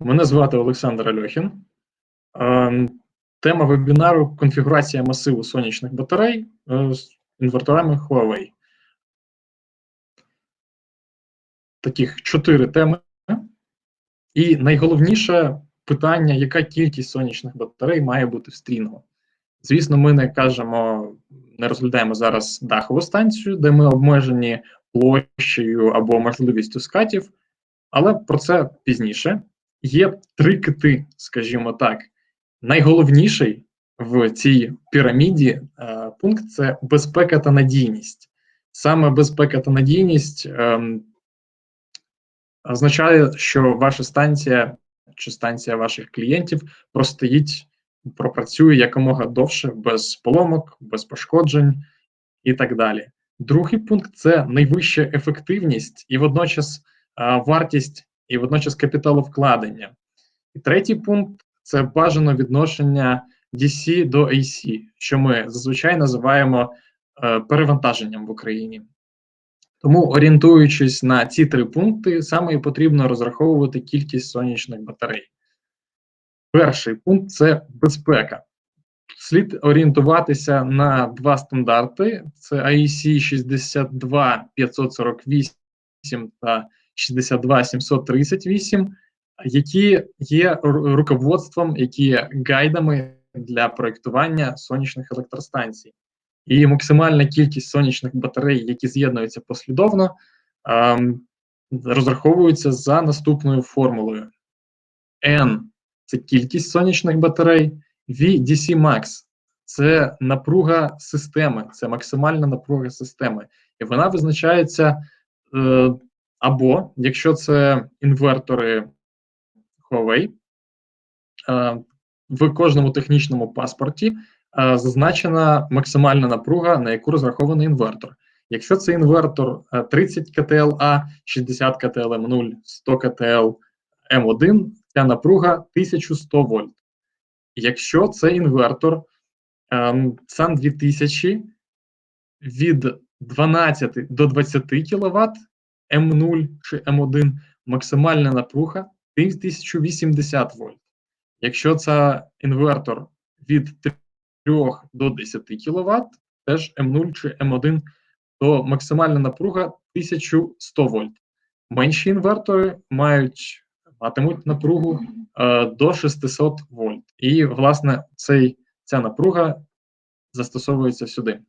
Мене звати Олександр Альохін. Ем, тема вебінару конфігурація масиву сонячних батарей е, з інверторами Huawei. Таких чотири теми. І найголовніше питання, яка кількість сонячних батарей має бути в стрінгу. Звісно, ми не кажемо, не розглядаємо зараз дахову станцію, де ми обмежені площею або можливістю скатів, але про це пізніше. Є три кити, скажімо так. Найголовніший в цій піраміді е, пункт це безпека та надійність. Саме безпека та надійність е, означає, що ваша станція чи станція ваших клієнтів простоїть, пропрацює якомога довше, без поломок, без пошкоджень і так далі. Другий пункт це найвища ефективність і водночас е, вартість і водночас капіталовкладення. І третій пункт це бажано відношення DC до AC, що ми зазвичай називаємо е, перевантаженням в Україні. Тому, орієнтуючись на ці три пункти, саме і потрібно розраховувати кількість сонячних батарей. Перший пункт це безпека. Слід орієнтуватися на два стандарти: це IEC 62548 та 62738, які є руководством, які є гайдами для проєктування сонячних електростанцій. І максимальна кількість сонячних батарей, які з'єднуються послідовно, ем, розраховуються за наступною формулою: N це кількість сонячних батарей, V DC Max це напруга системи, це максимальна напруга системи. І вона визначається е, або якщо це інвертори Huawei, е, в кожному технічному паспорті е, зазначена максимальна напруга, на яку розрахований інвертор. Якщо це інвертор 30 КТЛА, 60 КТЛ М0, 100 КТЛ М1, ця напруга 1100 вольт. Якщо це інвертор SAN 2000 від 12 до 20 кВт, М0 чи М1 максимальна напруга 1080 вольт. Якщо це інвертор від 3 до 10 кВт, теж М0 чи М1, то максимальна напруга 1100 вольт. Менші інвертори мають матимуть напругу е, до 600 вольт. І, власне, цей, ця напруга застосовується сюди.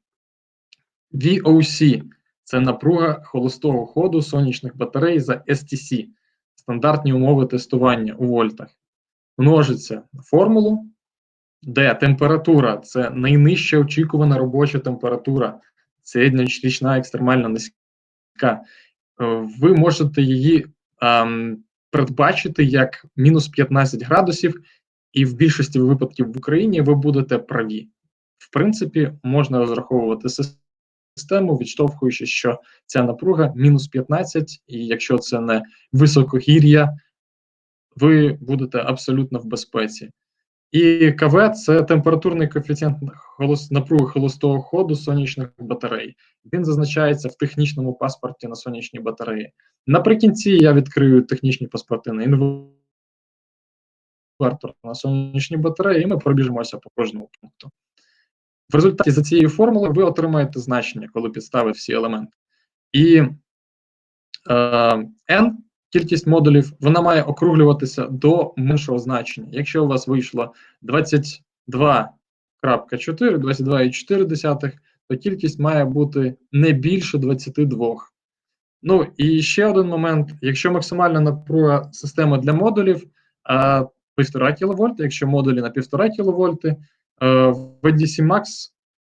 VOC це напруга холостого ходу сонячних батарей за STC, стандартні умови тестування у вольтах. Множиться на формулу, де температура це найнижча очікувана робоча температура, середньорічна екстремально низька. Е, ви можете її ем, передбачити як мінус 15 градусів, і в більшості випадків в Україні ви будете праві. В принципі, можна розраховувати систему, відштовхуючи, що ця напруга мінус 15, і якщо це не високогір'я, ви будете абсолютно в безпеці. І КВ це температурний коефіцієнт напруги холостого ходу сонячних батарей. Він зазначається в технічному паспорті на сонячні батареї. Наприкінці я відкрию технічні паспорти на інвертор на сонячні батареї, і ми пробіжимося по кожному пункту. В результаті за цією формулою ви отримаєте значення, коли підставите всі елементи. І е, n, кількість модулів, вона має округлюватися до меншого значення. Якщо у вас вийшло 22.4, 22,4, то кількість має бути не більше 22. Ну і ще один момент: якщо максимальна напруга системи для модулів 1,5 кВт, якщо модулі на 1,5 кВт, в EDC Max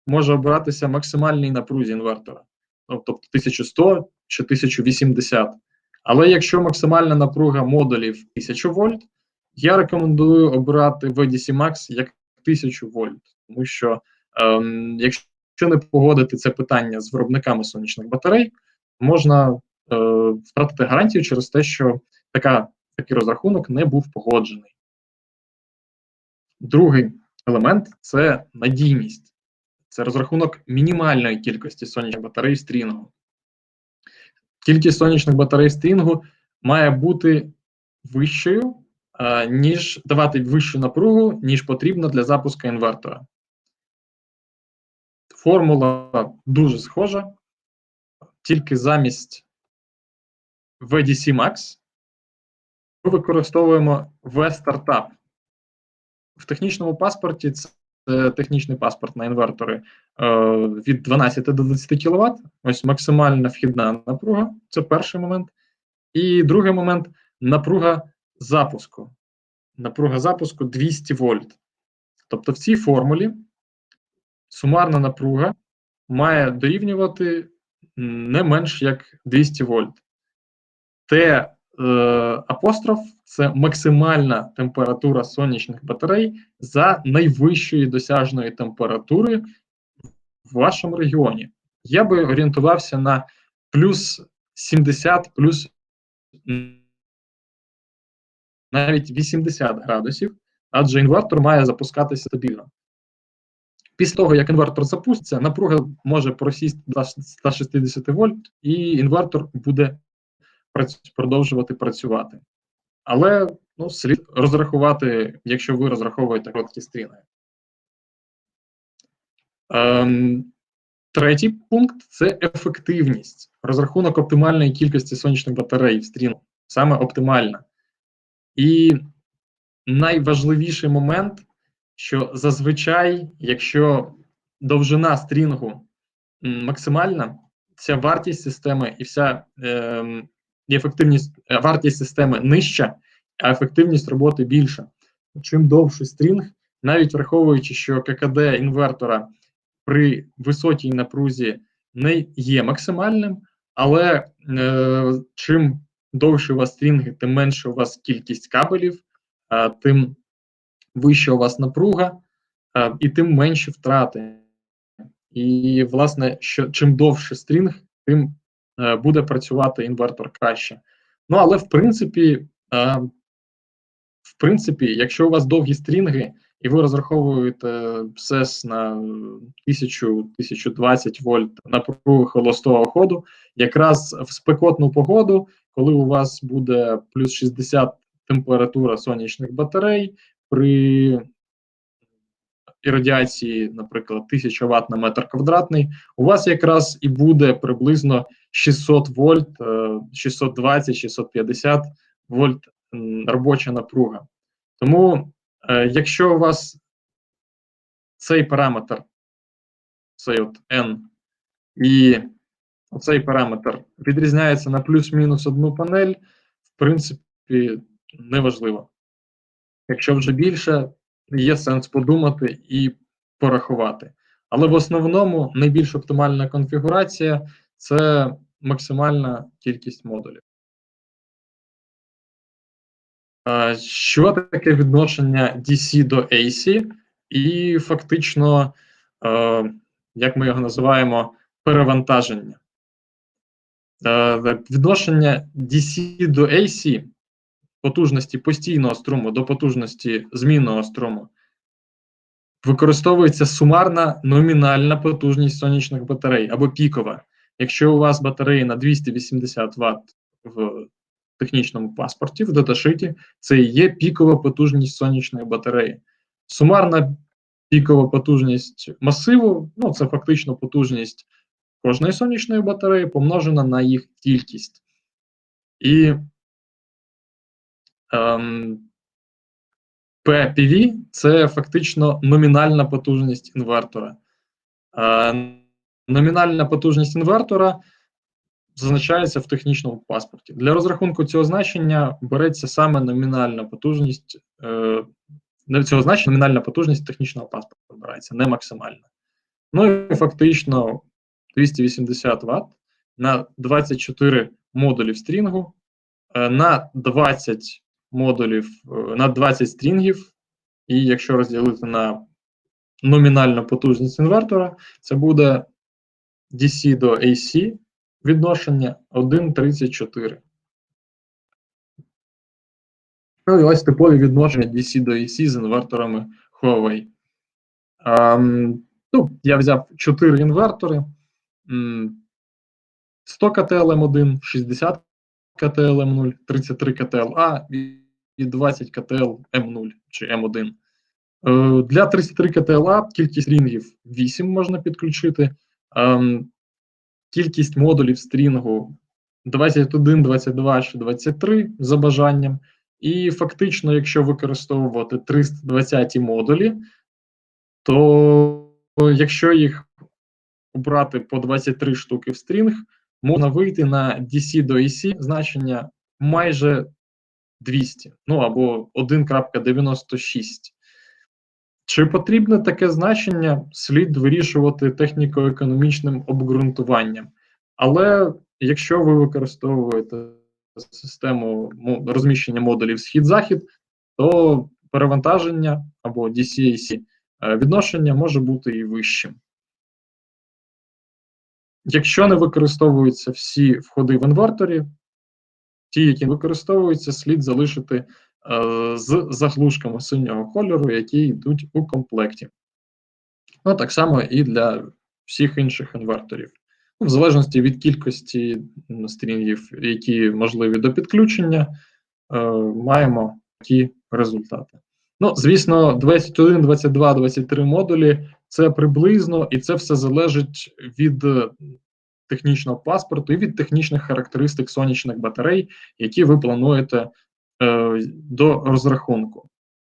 може обиратися максимальній напрузі інвертора, ну, тобто 1100 чи 1080. Але якщо максимальна напруга модулів 1000 вольт, я рекомендую обирати VDC Max як 1000 вольт, тому що ем, якщо не погодити це питання з виробниками сонячних батарей, можна е, втратити гарантію через те, що така, такий розрахунок не був погоджений. Другий елемент це надійність. Це розрахунок мінімальної кількості сонячних батарей стрінгу. Кількість сонячних батарей стрінгу має бути вищою е, ніж давати вищу напругу, ніж потрібно для запуску інвертора. Формула дуже схожа, тільки замість VDC Max ми використовуємо V-Startup. В технічному паспорті це технічний паспорт на інвертори е, від 12 до 20 кВт. Ось максимальна вхідна напруга це перший момент. І другий момент напруга запуску. Напруга запуску 200 вольт. Тобто в цій формулі сумарна напруга має дорівнювати не менш як 200 вольт. Т е, апостроф це максимальна температура сонячних батарей за найвищої досяжної температури в вашому регіоні. Я би орієнтувався на плюс 70, плюс навіть 80 градусів, адже інвертор має запускатися стабільно. Після того, як інвертор запуститься, напруга може просісти до 160 вольт, і інвертор буде продовжувати працювати. Але ну, слід розрахувати, якщо ви розраховуєте короткі стріни. Ем, Третій пункт це ефективність. Розрахунок оптимальної кількості сонячних батарей в стріну. Саме оптимальна. І найважливіший момент, що зазвичай, якщо довжина стрінгу максимальна, ця вартість системи і вся е, і ефективність е, вартість системи нижча, а ефективність роботи більша. Чим довший стрінг, навіть враховуючи, що ККД інвертора при високій напрузі не є максимальним, але е, чим довше у вас стрінги, тим менше у вас кількість кабелів, е, тим вища у вас напруга, е, і тим менші втрати. І, власне, що чим довше стрінг, тим буде працювати інвертор краще. Ну, але в принципі, е, в принципі, якщо у вас довгі стрінги, і ви розраховуєте СЕС на 1000-1020 вольт напругу холостого ходу, якраз в спекотну погоду, коли у вас буде плюс 60 температура сонячних батарей, при радіації, наприклад, 1000 Вт на метр квадратний, у вас якраз і буде приблизно 600 вольт, 620-650 е, вольт робоча напруга. Тому, е, якщо у вас цей параметр, цей от N, і цей параметр відрізняється на плюс-мінус одну панель, в принципі, неважливо. Якщо вже більше, є сенс подумати і порахувати. Але в основному найбільш оптимальна конфігурація це максимальна кількість модулів. Що таке відношення DC до AC? І фактично, як ми його називаємо, перевантаження. Відношення DC до AC потужності постійного струму до потужності змінного струму використовується сумарна номінальна потужність сонячних батарей або пікова. Якщо у вас батареї на 280 Вт в технічному паспорті, в даташиті, це і є пікова потужність сонячної батареї. Сумарна пікова потужність масиву ну це фактично потужність кожної сонячної батареї помножена на їх кількість. І PPV – це фактично номінальна потужність інвертора. Е, номінальна потужність інвертора зазначається в технічному паспорті. Для розрахунку цього значення береться саме номінальна потужність. Е, цього значення номінальна потужність технічного паспорту вибирається, не максимальна. Ну і фактично 280 Вт на 24 модулі стрінгу, е, на 20 модулів е, на 20 стрінгів, і якщо розділити на номінальну потужність інвертора, це буде DC до AC відношення 1,34. Ну і ось типові відношення DC до AC з інверторами Huawei. Um, ну, Я взяв 4 інвертори. 100 КТЛМ1, 60 КТЛМ0, 33 КТЛА 20 КТЛ М0 чи М1. Е, для 33 КТЛА кількість рінгів 8 можна підключити. Ем, кількість модулів стрінгу 21, 22 чи 23 за бажанням. І фактично, якщо використовувати 320 модулі, то якщо їх обрати по 23 штуки в стрінг, можна вийти на DC до AC значення майже 200, ну або 1.96. Чи потрібне таке значення, слід вирішувати техніко-економічним обґрунтуванням. Але якщо ви використовуєте систему розміщення модулів схід-захід, то перевантаження або DCAC е, відношення може бути і вищим. Якщо не використовуються всі входи в інверторі, ті, які використовуються, слід залишити е, з заглушками синього кольору, які йдуть у комплекті. Ну, так само і для всіх інших інверторів. Ну, в залежності від кількості стрінгів, які можливі до підключення, е, маємо такі результати. Ну, звісно, 21, 22, 23 модулі це приблизно, і це все залежить від технічного паспорту і від технічних характеристик сонячних батарей, які ви плануєте е, до розрахунку.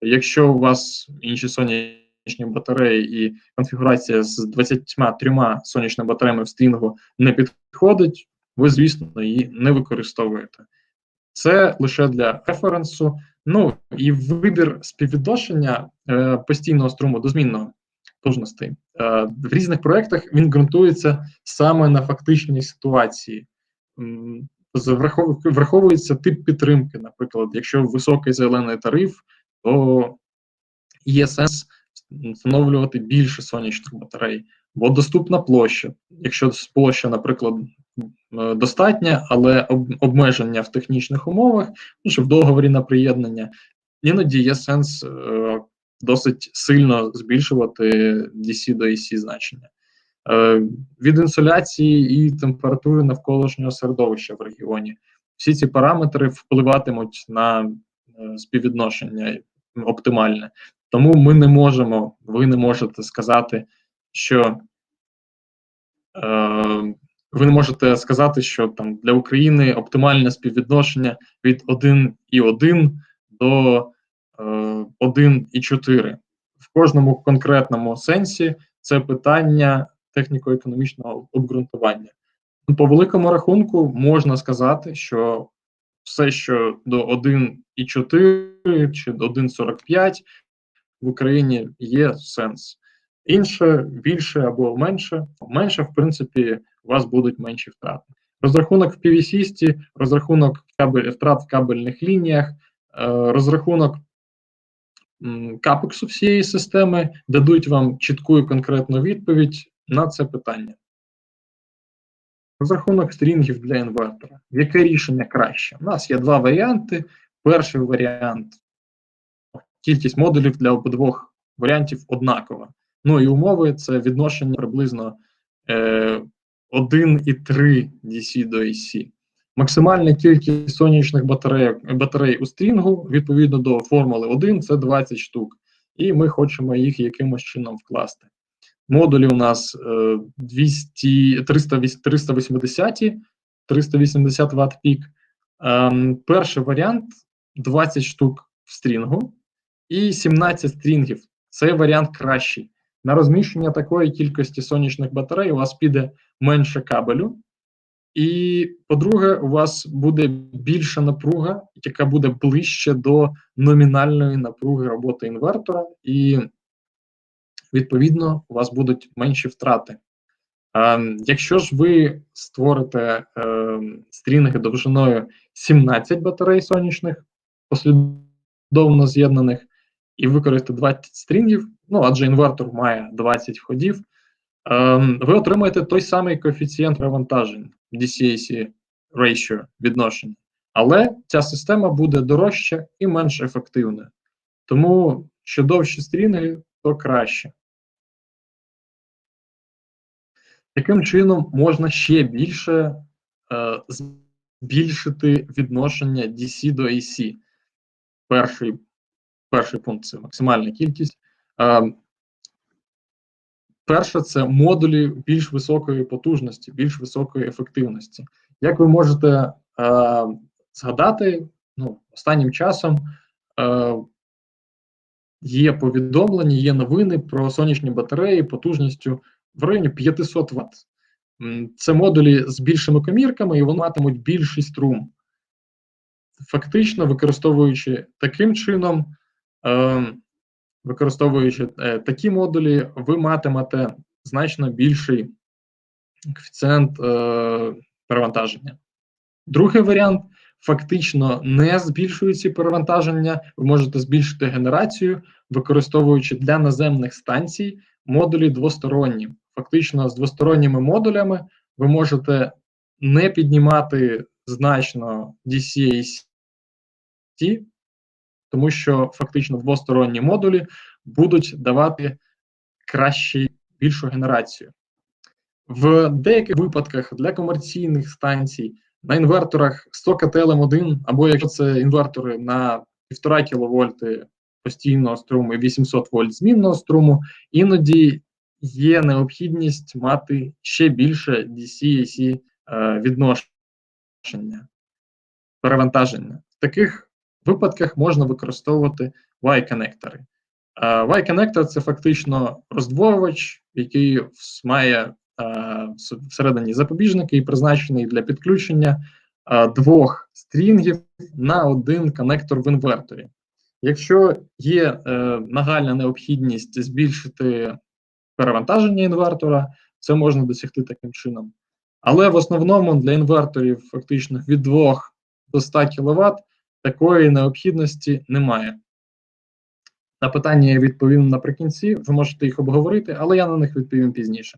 Якщо у вас інші сонячні батареї і конфігурація з 23 сонячними батареями в стрінгу не підходить, ви, звісно, її не використовуєте. Це лише для референсу. Ну і вибір співвідношення е, постійного струму до змінного потужностей. Е, в різних проєктах він ґрунтується саме на фактичній ситуації. Враховується тип підтримки. Наприклад, якщо високий зелений тариф, то є сенс встановлювати більше сонячних батарей, бо доступна площа. Якщо площа, наприклад, е, достатня, але обмеження в технічних умовах, ну, що в договорі на приєднання, іноді є сенс е, досить сильно збільшувати DC до AC значення. Е, від інсоляції і температури навколишнього середовища в регіоні. Всі ці параметри впливатимуть на співвідношення оптимальне. Тому ми не можемо, ви не можете сказати, що е, ви не можете сказати, що там для України оптимальне співвідношення від 1,1 до 1,4. Е, в кожному конкретному сенсі це питання техніко-економічного обґрунтування. По великому рахунку можна сказати, що все, що до 1,4 чи до 1,45 в Україні є сенс. Інше більше або менше, менше, в принципі, у вас будуть менші втрати. Розрахунок в PVC, розрахунок кабель, втрат в кабельних лініях, е, розрахунок капексу всієї системи дадуть вам чітку і конкретну відповідь на це питання. Розрахунок стрінгів для інвертора. Яке рішення краще? У нас є два варіанти. Перший варіант кількість модулів для обидвох варіантів однакова. Ну і умови це відношення приблизно е, 1,3 DC до AC. Максимальна кількість сонячних батарей батарей у стрінгу відповідно до формули 1 це 20 штук, і ми хочемо їх якимось чином вкласти. Модулі у нас 200, 380 380 Вт пік. Ем, перший варіант 20 штук в стрінгу і 17 стрінгів. Цей варіант кращий. На розміщення такої кількості сонячних батарей у вас піде менше кабелю. І, по-друге, у вас буде більша напруга, яка буде ближче до номінальної напруги роботи інвертора, і, відповідно, у вас будуть менші втрати. А, Якщо ж ви створите е, стрінги довжиною 17 батарей сонячних, послідовно з'єднаних, і використаєте 20 стрінгів, ну адже інвертор має 20 входів, е, ви отримаєте той самий коефіцієнт перевантаження. DCAC ratio відношення. Але ця система буде дорожча і менш ефективна. Тому що довші стрінги, то краще. Таким чином, можна ще більше е, збільшити відношення DC до AC. перший перший пункт це максимальна кількість. Е, Перше, це модулі більш високої потужності, більш високої ефективності. Як ви можете е, згадати, ну, останнім часом е, є повідомлення, є новини про сонячні батареї потужністю в районі 500 Вт. Це модулі з більшими комірками, і вони матимуть більший струм. Фактично, використовуючи таким чином, е, використовуючи е, такі модулі, ви матимете значно більший коефіцієнт е, перевантаження. Другий варіант фактично не збільшує перевантаження, ви можете збільшити генерацію, використовуючи для наземних станцій модулі двосторонні. Фактично, з двосторонніми модулями ви можете не піднімати значно DCAC, тому що фактично двосторонні модулі будуть давати кращу, більшу генерацію. В деяких випадках для комерційних станцій на інверторах 100 КТЛМ 1 або якщо це інвертори на 1,5 кВт постійного струму і 800 вольт змінного струму, іноді є необхідність мати ще більше DC-AC е, відношення, перевантаження. Таких випадках можна використовувати Y-коннектори. Y-коннектор це фактично роздвоювач, який має всередині запобіжники і призначений для підключення двох стрінгів на один коннектор в інверторі. Якщо є е, нагальна необхідність збільшити перевантаження інвертора, це можна досягти таким чином. Але в основному для інверторів фактично від 2 до 100 кВт такої необхідності немає. На питання я відповім наприкінці, ви можете їх обговорити, але я на них відповім пізніше.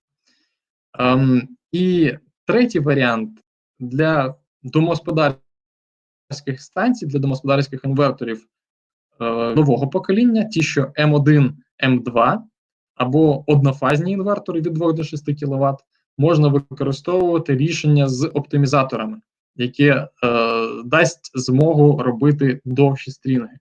Ем, І третій варіант для домогосподарських станцій, для домогосподарських інверторів е, нового покоління, ті, що М1, М2 або однофазні інвертори від 2 до 6 кВт, можна використовувати рішення з оптимізаторами, яке е, дасть змогу робити довші стрінги.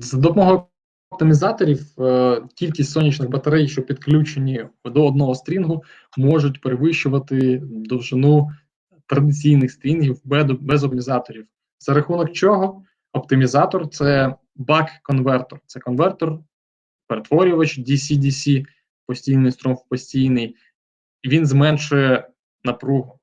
За допомогою оптимізаторів е, кількість сонячних батарей, що підключені до одного стрінгу, можуть перевищувати довжину традиційних стрінгів без, оптимізаторів. За рахунок чого оптимізатор це бак-конвертор. Це конвертор, перетворювач DC-DC, постійний струм в постійний, він зменшує напругу.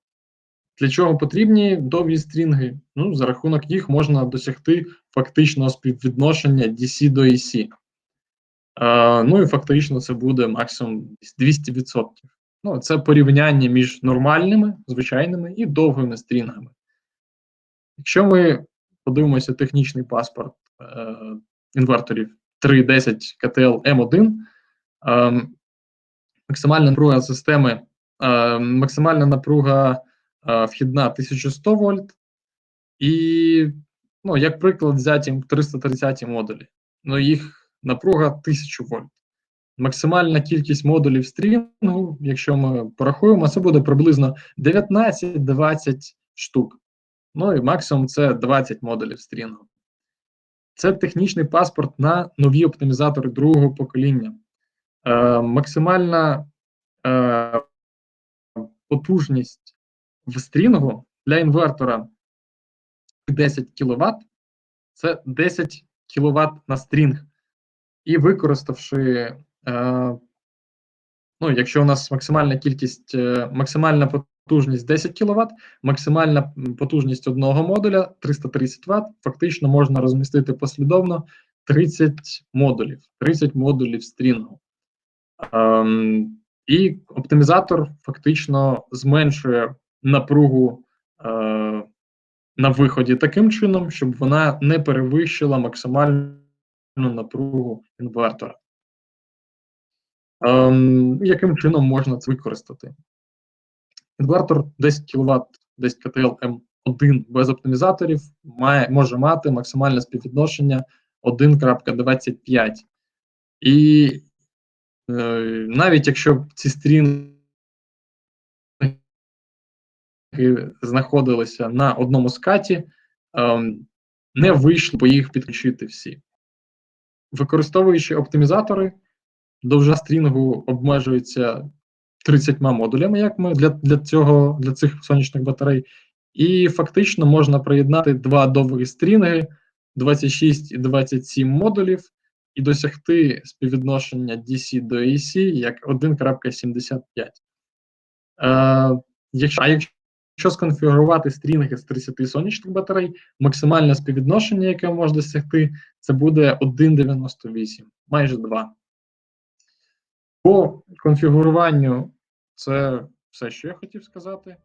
Для чого потрібні довгі стрінги? Ну, За рахунок їх можна досягти фактичного співвідношення DC до AC. Е, ну і фактично це буде максимум 200%. Ну, Це порівняння між нормальними, звичайними і довгими стрінгами. Якщо ми подивимося технічний паспорт е, інверторів 310 КТЛ М1, е, максимальна напруга системи, е, максимальна напруга вхідна 1100 вольт, і, ну, як приклад, взяті 330 модулі. Ну, їх напруга 1000 вольт. Максимальна кількість модулів стрінгу, якщо ми порахуємо, це буде приблизно 19-20 штук. Ну і максимум це 20 модулів стрінгу. Це технічний паспорт на нові оптимізатори другого покоління. Е, Максимальна е, потужність в стрінгу для інвертора 10 кВт, це 10 кВт на стрінг. І використавши, е, ну, якщо у нас максимальна кількість, е, максимальна потужність 10 кВт, максимальна потужність одного модуля 330 Вт, фактично можна розмістити послідовно 30 модулів, 30 модулів стрінгу. Е, і оптимізатор фактично зменшує напругу е, на виході таким чином, щоб вона не перевищила максимальну напругу інвертора. Е, яким чином можна це використати? Інвертор 10 кВт, 10 КТЛ М1 без оптимізаторів має, може мати максимальне співвідношення 1.25. І е, навіть якщо ці стрінги знаходилися на одному скаті, ем, не вийшло б їх підключити всі. Використовуючи оптимізатори, довжина стрінгу обмежується 30 модулями, як ми для, для, цього, для цих сонячних батарей, і фактично можна приєднати два довгі стрінги 26 і 27 модулів і досягти співвідношення DC до AC як 1.75. Е, якщо, а якщо сконфігурувати стрінги з 30 сонячних батарей, максимальне співвідношення, яке можна досягти, це буде 1,98, майже 2. По конфігуруванню це все, що я хотів сказати.